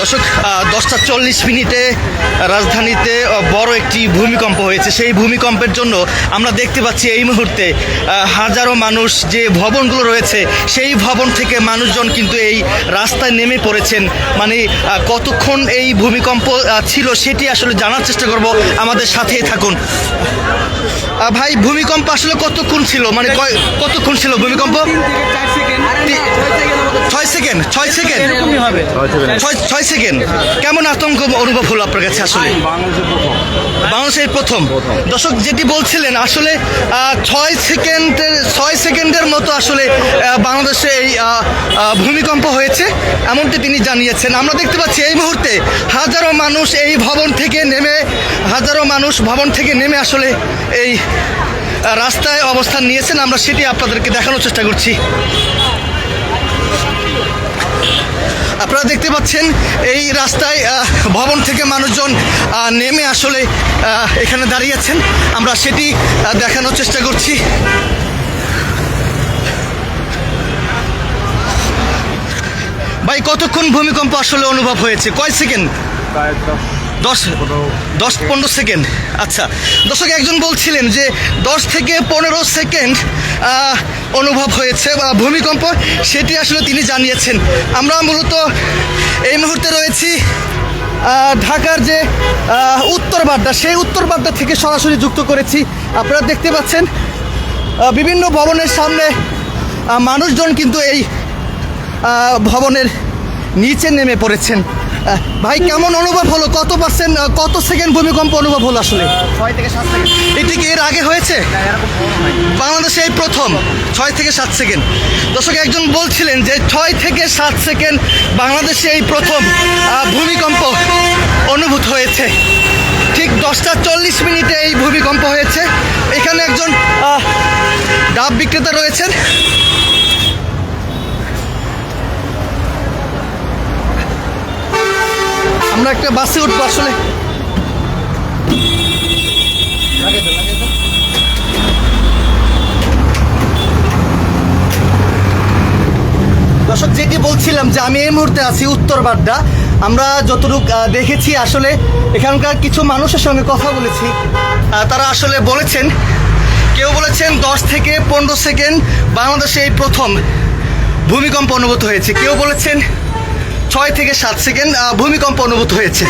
দর্শক দশটা চল্লিশ মিনিটে রাজধানীতে বড় একটি ভূমিকম্প হয়েছে। সেই ভূমিকম্পের জন্য আমরা দেখতে পাচ্ছি এই মুহূর্তে হাজারো মানুষ যে ভবনগুলো রয়েছে, সেই ভবন থেকে মানুষজন কিন্তু এই রাস্তায় নেমে পড়েছেন। মানে কতক্ষণ এই ভূমিকম্প ছিল সেটি আসলে জানার চেষ্টা করব। আমাদের সাথেই থাকুন। ভাই, ভূমিকম্প আসলে কতক্ষণ ছিল? মানে কতক্ষণ ছিল ভূমিকম্প? ছয় সেকেন্ড ছয় সেকেন্ড। ছয় ছয় সেকেন্ড। কেমন আতঙ্ক অনুভব হলো আপনার কাছে আসলে? বাংলাদেশের প্রথম। দর্শক যেটি বলছিলেন আসলে ছয় সেকেন্ডের ছয় সেকেন্ডের মতো আসলে বাংলাদেশে এই ভূমিকম্প হয়েছে এমনটি তিনি জানিয়েছেন। আমরা দেখতে পাচ্ছি এই মুহূর্তে হাজারো মানুষ এই ভবন থেকে নেমে হাজারো মানুষ ভবন থেকে নেমে আসলে এই রাস্তায় অবস্থান নিয়েছেন। আমরা সেটি আপনাদেরকে দেখানোর চেষ্টা করছি। আপনারা দেখতে পাচ্ছেন এই রাস্তায় ভবন থেকে মানুষজন নেমে আসলে এখানে দাঁড়িয়েছেন আমরা সেটি দেখানোর চেষ্টা করছি। ভাই কতক্ষণ ভূমিকম্প আসলে অনুভব হয়েছে? কয় সেকেন্ড? দশ দশ পনেরো সেকেন্ড। আচ্ছা দর্শক একজন বলছিলেন যে দশ থেকে পনেরো সেকেন্ড অনুভব হয়েছে বা ভূমিকম্প, সেটি আসলে তিনি জানিয়েছেন। আমরা মূলত এই মুহূর্তে রয়েছি ঢাকার যে উত্তর বাড্ডা, সেই উত্তর বাড্ডা থেকে সরাসরি যুক্ত করেছি। আপনারা দেখতে পাচ্ছেন বিভিন্ন ভবনের সামনে মানুষজন কিন্তু এই ভবনের নিচে নেমে পড়েছেন। ভাই কেমন অনুভব হলো? কত পার্সেন্ট কত সেকেন্ড ভূমিকম্প অনুভব হলো আসলে? ছয় থেকে সাত সেকেন্ড এটি কি এর আগে হয়েছে? হয় বাংলাদেশে এই প্রথম ছয় থেকে সাত সেকেন্ড দর্শক একজন বলছিলেন যে ছয় থেকে সাত সেকেন্ড বাংলাদেশে এই প্রথম ভূমিকম্প অনুভূত হয়েছে। ঠিক দশটা চল্লিশ মিনিটে এই ভূমিকম্প হয়েছে। এখানে একজন ডাব বিক্রেতা রয়েছেন। আমরা একটা বাসে উঠবো, আসলে। দর্শক যেটি বলছিলাম যে আমি এই মুহূর্তে আছি উত্তর বাড্ডা আমরা যতটুকু দেখেছি আসলে এখানকার কিছু মানুষের সঙ্গে কথা বলেছি। তারা আসলে বলেছেন, কেউ বলেছেন দশ থেকে পনেরো সেকেন্ড বাংলাদেশে এই প্রথম ভূমিকম্প অনুভূত হয়েছে। কেউ বলেছেন ছয় থেকে সাত সেকেন্ড ভূমিকম্প অনুভূত হয়েছে।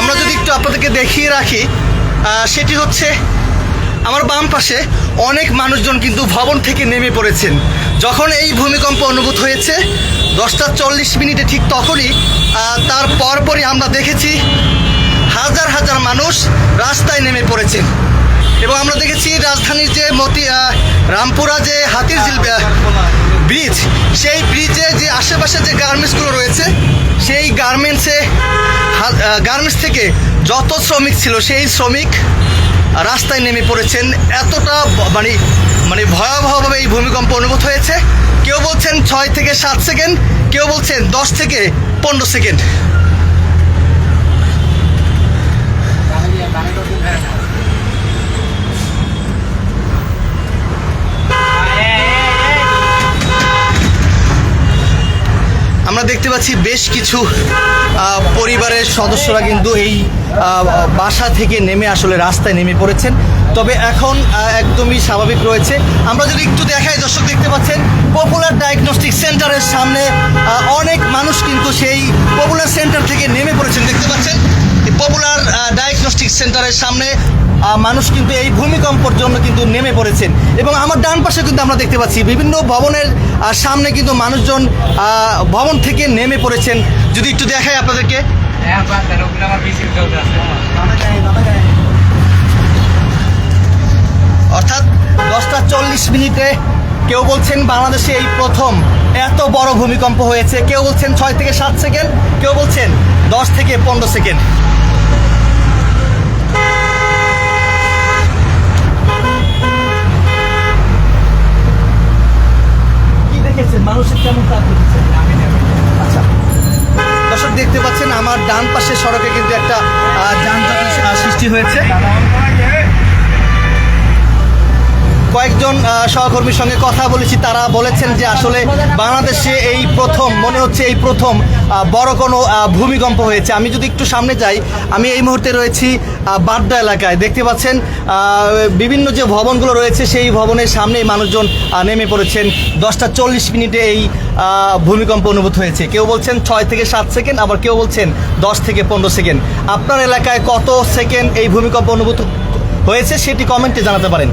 আমরা যদি একটু আপনাদেরকে দেখিয়ে রাখি সেটি হচ্ছে আমার বাম পাশে অনেক মানুষজন কিন্তু ভবন থেকে নেমে পড়েছেন। যখন এই ভূমিকম্প অনুভূত হয়েছে, দশটা চল্লিশ মিনিটে ঠিক তখনই তার পরপরই আমরা দেখেছি হাজার হাজার মানুষ রাস্তায় নেমে পড়েছেন এবং আমরা দেখেছি রাজধানীর যে মতি রামপুরা যে হাতির ঝিল ব্রিজ সেই ব্রিজে যে আশেপাশে যে গার্মেন্টসগুলো রয়েছে, সেই গার্মেন্টসে গার্মেন্টস থেকে যত শ্রমিক ছিল, সেই শ্রমিক রাস্তায় নেমে পড়েছেন। এতটা মানে মানে ভয়াবহভাবে এই ভূমিকম্প অনুভূত হয়েছে। কেউ বলছেন ছয় থেকে সাত সেকেন্ড, কেউ বলছেন দশ থেকে পনেরো সেকেন্ড। আমরা দেখতে পাচ্ছি বেশ কিছু পরিবারের সদস্যরা কিন্তু এই বাসা থেকে নেমে আসলে রাস্তায় নেমে পড়েছেন। তবে এখন একদমই স্বাভাবিক রয়েছে। আমরা যদি একটু দেখাই, দর্শক দেখতে পাচ্ছেন পপুলার ডায়াগনস্টিক সেন্টারের সামনে অনেক মানুষ কিন্তু সেই পপুলার সেন্টার থেকে নেমে পড়েছেন। দেখতে পাচ্ছেন পপুলার ডায়াগনস্টিক সেন্টারের সামনে মানুষ কিন্তু এই ভূমিকম্পর জন্য কিন্তু নেমে পড়েছেন। এবং আমার ডান পাশে কিন্তু আমরা দেখতে পাচ্ছি বিভিন্ন ভবনের সামনে কিন্তু মানুষজন ভবন থেকে নেমে পড়েছেন। যদি একটু দেখাই আপনাদেরকে। হ্যাঁ অর্থাৎ দশটা চল্লিশ মিনিটে কেউ বলছেন বাংলাদেশে এই প্রথম এত বড় ভূমিকম্প হয়েছে। কেউ বলছেন ছয় থেকে সাত সেকেন্ড কেউ বলছেন দশ থেকে পনেরো সেকেন্ড। দেখেছেন, মানুষের কেমন কাজ দেখেছেন? আচ্ছা। দর্শক, দেখতে পাচ্ছেন, আমার ডান পাশে সড়কে কিন্তু একটা যানজট সৃষ্টি হয়েছে। কয়েকজন সহকর্মীর সঙ্গে কথা বলেছি। তারা বলেছেন যে আসলে বাংলাদেশে এই প্রথম, মনে হচ্ছে এই প্রথম বড় কোনো ভূমিকম্প হয়েছে। আমি যদি একটু সামনে যাই, আমি এই মুহূর্তে রয়েছি বাড্ডা এলাকায়। দেখতে পাচ্ছেন বিভিন্ন যে ভবনগুলো রয়েছে, সেই ভবনের সামনেই মানুষজন নেমে পড়েছেন। দশটা চল্লিশ মিনিটে এই ভূমিকম্প অনুভূত হয়েছে। কেউ বলছেন ছয় থেকে সাত সেকেন্ড, আবার কেউ বলছেন দশ থেকে পনেরো সেকেন্ড। আপনার এলাকায় কত সেকেন্ড এই ভূমিকম্প অনুভূত হয়েছে, সেটি কমেন্টে জানাতে পারেন।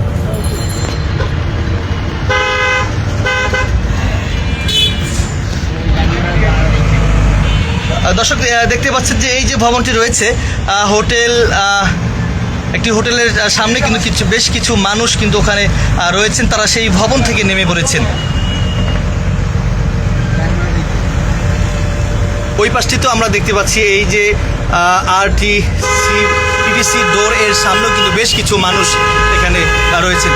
দর্শক দেখতে পাচ্ছেন যে এই যে ভবনটি রয়েছে হোটেল একটি হোটেলের সামনে কিন্তু কিছু, বেশ কিছু মানুষ কিন্তু ওখানে রয়েছেন। তারা সেই ভবন থেকে নেমে পড়েছেন। ওই পাশটি তো আমরা দেখতে পাচ্ছি, এই যে R T C PVC door এর সামনেও কিন্তু বেশ কিছু মানুষ এখানে রয়েছেন।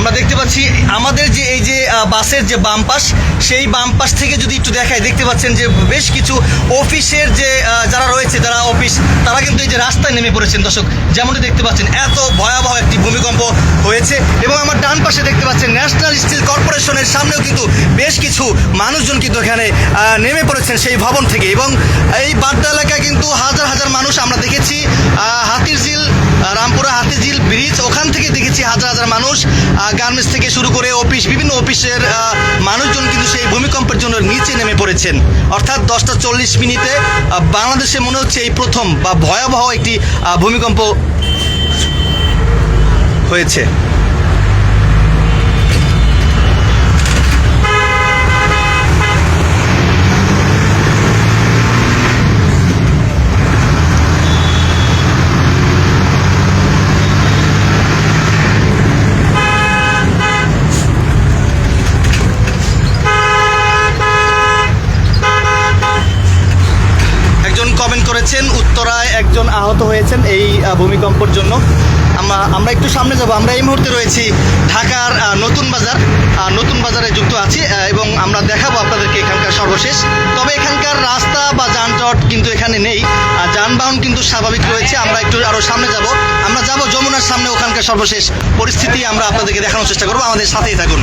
আমরা দেখতে পাচ্ছি আমাদের যে এই যে বাসের যে বাম পাশ, সেই বাম পাশ থেকে যদি একটু দেখায় দেখতে পাচ্ছেন যে বেশ কিছু অফিসের যে যারা রয়েছে যারা অফিস, তারা কিন্তু এই যে রাস্তায় নেমে পড়েছেন। দর্শক, যেমনটি দেখতে পাচ্ছেন, এত ভয়াবহ একটি ভূমিকম্প হয়েছে এবং আমার ডান পাশে দেখতে পাচ্ছেন ন্যাশনাল স্টিল কর্পোরেশনের সামনেও কিন্তু বেশ কিছু মানুষজন কিন্তু এখানে নেমে পড়েছেন সেই ভবন থেকে এবং এই বাড্ডা এলাকায় কিন্তু হাজার হাজার মানুষ আমরা দেখেছি। হাতির ঝিল রামপুরা হাতিঝিল ব্রিজ, ওখান থেকে দেখেছি হাজার হাজার মানুষ গার্মেন্টস থেকে শুরু করে অফিস, বিভিন্ন অফিসের মানুষজন কিন্তু সেই ভূমিকম্পের জন্য নিচে নেমে পড়েছেন। অর্থাৎ দশটা চল্লিশ মিনিটে বাংলাদেশে মনে হচ্ছে এই প্রথম বা ভয়াবহ একটি ভূমিকম্প হয়েছে একজন কমেন্ট করেছেন উত্তরায় একজন আহত হয়েছেন এই ভূমিকম্পর জন্য। আমরা আমরা একটু সামনে যাব। আমরা এই মুহূর্তে রয়েছি ঢাকার নতুন বাজার। নতুন বাজারে যুক্ত আছি এবং আমরা দেখাবো আপনাদেরকে এখানকার সর্বশেষ। তবে এখানকার রাস্তা বা যানজট কিন্তু এখানে নেই। যানবাহন কিন্তু স্বাভাবিক রয়েছে। আমরা একটু আরও সামনে যাব। আমরা যাব যমুনার সামনে ওখানকার সর্বশেষ পরিস্থিতি আমরা আপনাদেরকে দেখানোর চেষ্টা করব। আমাদের সাথেই থাকুন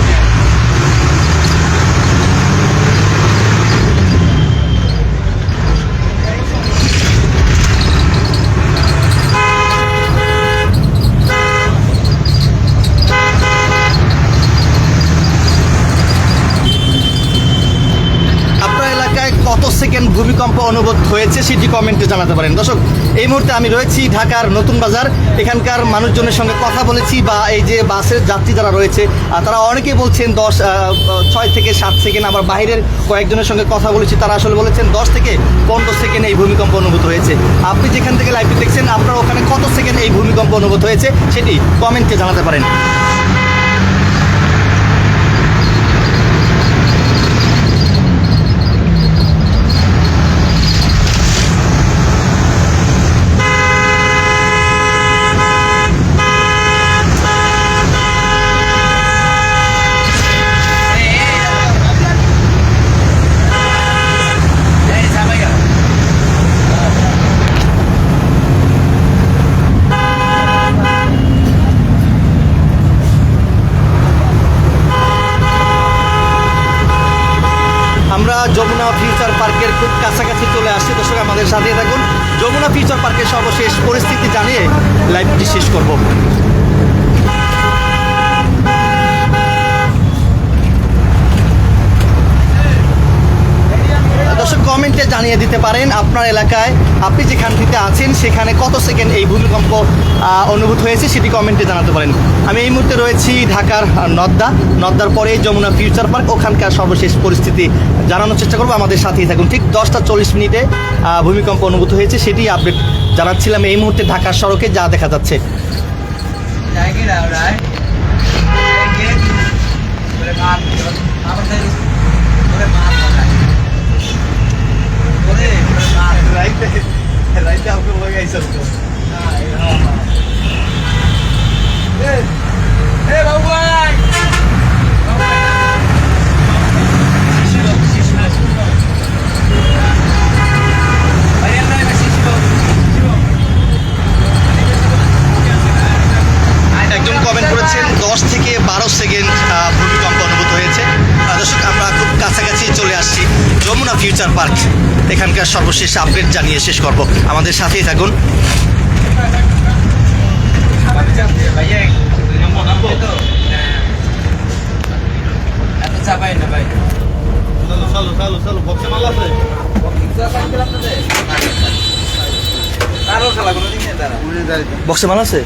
আপনার এলাকায় কত সেকেন্ড ভূমিকম্প অনুভূত হয়েছে সেটি কমেন্টে জানাতে পারেন। দর্শক, এই মুহূর্তে আমি রয়েছি ঢাকার নতুন বাজার। এখানকার মানুষজনের সঙ্গে কথা বলেছি বা এই যে বাসের যাত্রী যারা রয়েছে তারা অনেকেই বলছেন দশ ছয় থেকে সাত সেকেন্ড, আবার বাইরের কয়েকজনের সঙ্গে কথা বলেছি, তারা আসলে বলেছেন দশ থেকে পনেরো সেকেন্ড এই ভূমিকম্প অনুভূত হয়েছে। আপনি যেখান থেকে লাইভটি দেখছেন, আপনার ওখানে কত সেকেন্ড এই ভূমিকম্প অনুভূত হয়েছে সেটি কমেন্টে জানাতে পারেন এই সাবাই গেল আমরা যমুনা ফিউচার পার্কের খুব কাছাকাছি চলে আসছি। দর্শক, আমাদের সাথে থাকুন। যমুনা ফিউচার পার্কের সর্বশেষ পরিস্থিতি জানিয়ে লাইভটি শেষ করব। দর্শক কমেন্টে জানিয়ে দিতে পারেন আপনার এলাকায় আপনি যেখানটিতে আছেন, সেখানে কত সেকেন্ড এই ভূমিকম্প অনুভূত হয়েছে সেটি কমেন্টে জানাতে পারেন। আমি এই মুহূর্তে রয়েছি ঢাকার নদ্দা। নদ্দার পরে যমুনা ফিউচার পার্ক, ওখানকার সর্বশেষ পরিস্থিতি জানানোর চেষ্টা করব। আমাদের সাথেই থাকুন। ঠিক দশটা চল্লিশ মিনিটে ভূমিকম্প অনুভূত হয়েছে, সেটি আপডেট জানাচ্ছিলাম এই মুহূর্তে ঢাকার সড়কে যা দেখা যাচ্ছে। পার্ক। এখানকার সর্বশেষ আপডেট জানিয়ে শেষ করব। আমাদের সাথেই থাকুন। আছে?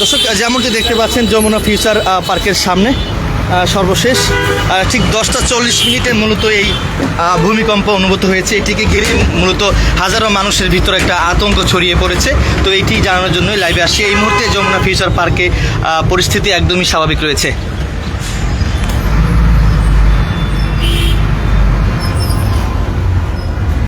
দর্শক, যেমনটি দেখতে পাচ্ছেন, যমুনা ফিউচার পার্কের সামনে। সর্বশেষ। ঠিক দশটা চল্লিশ মিনিটে মূলত এই ভূমিকম্প অনুভূত হয়েছে। এটিকে ঘিরে মূলত হাজারো মানুষের ভিতরে একটা আতঙ্ক ছড়িয়ে পড়েছে। তো এটি জানানোর জন্যই লাইভে আসি এই মুহূর্তে যমুনা ফিউচার পার্কে পরিস্থিতি একদমই স্বাভাবিক রয়েছে।